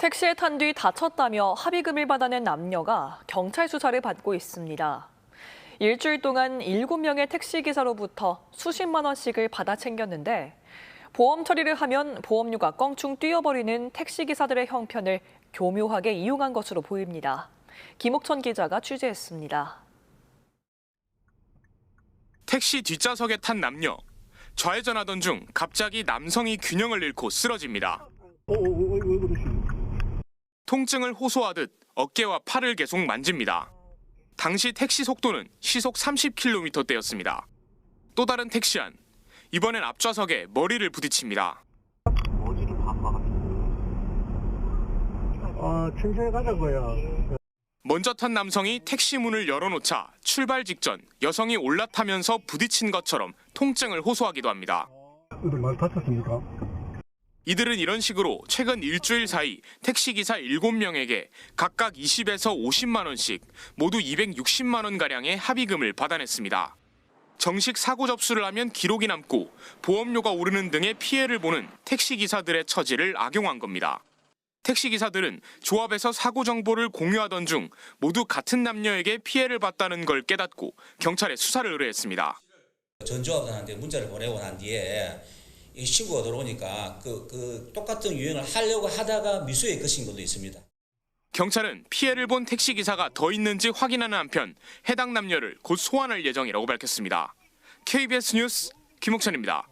택시에 탄 뒤 다쳤다며 합의금을 받아낸 남녀가 경찰 수사를 받고 있습니다. 일주일 동안 7명의 택시기사로부터 수십만 원씩을 받아 챙겼는데 보험 처리를 하면 보험료가 껑충 뛰어버리는 택시기사들의 형편을 교묘하게 이용한 것으로 보입니다. 김옥천 기자가 취재했습니다. 택시 뒷좌석에 탄 남녀. 좌회전하던 중 갑자기 남성이 균형을 잃고 쓰러집니다. 어, 어, 어, 어, 이거 다시. 통증을 호소하듯 어깨와 팔을 계속 만집니다. 당시 택시 속도는 시속 30km대였습니다. 또 다른 택시 안. 이번엔 앞좌석에 머리를 부딪힙니다. 아, 천천히 가자고요. 먼저 탄 남성이 택시 문을 열어놓자 출발 직전 여성이 올라타면서 부딪힌 것처럼 통증을 호소하기도 합니다. 많이 다쳤습니까? 이들은 이런 식으로 최근 일주일 사이 택시기사 7명에게 각각 20에서 50만 원씩 모두 260만 원 가량의 합의금을 받아냈습니다. 정식 사고 접수를 하면 기록이 남고 보험료가 오르는 등의 피해를 보는 택시기사들의 처지를 악용한 겁니다. 택시기사들은 조합에서 사고 정보를 공유하던 중 모두 같은 남녀에게 피해를 봤다는 걸 깨닫고 경찰에 수사를 의뢰했습니다. 전 조합원한테 문자를 보내고 난 뒤에 이 신고가 들어오니까 그, 그 똑같은 유행을 하려고 하다가 미수에 그친 것도 있습니다. 경찰은 피해를 본 택시 기사가 더 있는지 확인하는 한편 해당 남녀를 곧 소환할 예정이라고 밝혔습니다. KBS 뉴스 김옥천입니다.